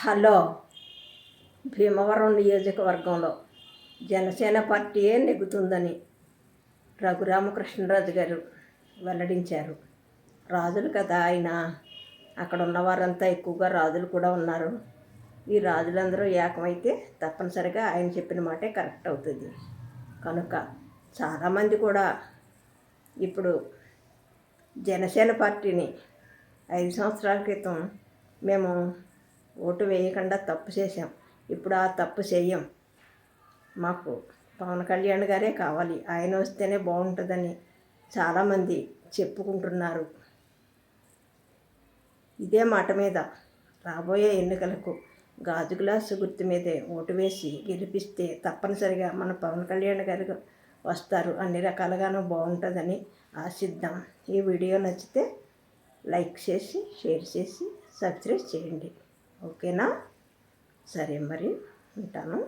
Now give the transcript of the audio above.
Hello. Bhimavaram నియోజకవర్గంలో జనసేన పార్టీయే నెగ్గుతుందని రఘురామకృష్ణరాజు గారు వెల్లడించారు. రాజులు కదా ఆయన. అక్కడ ఉన్నవారంతా ఎక్కువగా రాజులు కూడా ఉన్నారు. ఈ రాజులందరూ ఏకమైతే తప్పనిసరిగా ఆయన చెప్పిన మాటే కరెక్ట్ అవుతుంది. కనుక చాలామంది కూడా ఇప్పుడు జనసేన పార్టీని ఐదు సంవత్సరాల క్రితం మేము ఓటు వేయకుండా తప్పు చేసాం ఇప్పుడు ఆ తప్పు చేయం. మాకు పవన్ కళ్యాణ్ గారే కావాలి. ఆయన వస్తేనే బాగుంటుందని చాలామంది చెప్పుకుంటున్నారు. ఇదే మాట మీద రాబోయే ఎన్నికలకు గాజు గ్లాసు గుర్తు మీదే ఓటు వేసి గెలిపిస్తే తప్పనిసరిగా మన పవన్ కళ్యాణ్ గారు వస్తారు. అన్ని రకాలుగానూ బాగుంటుందని ఆశిద్దాం. ఈ వీడియో నచ్చితే లైక్ చేసి షేర్ చేసి సబ్స్క్రైబ్ చేయండి. ఓకేనా? సరే మరి ఉంటాను.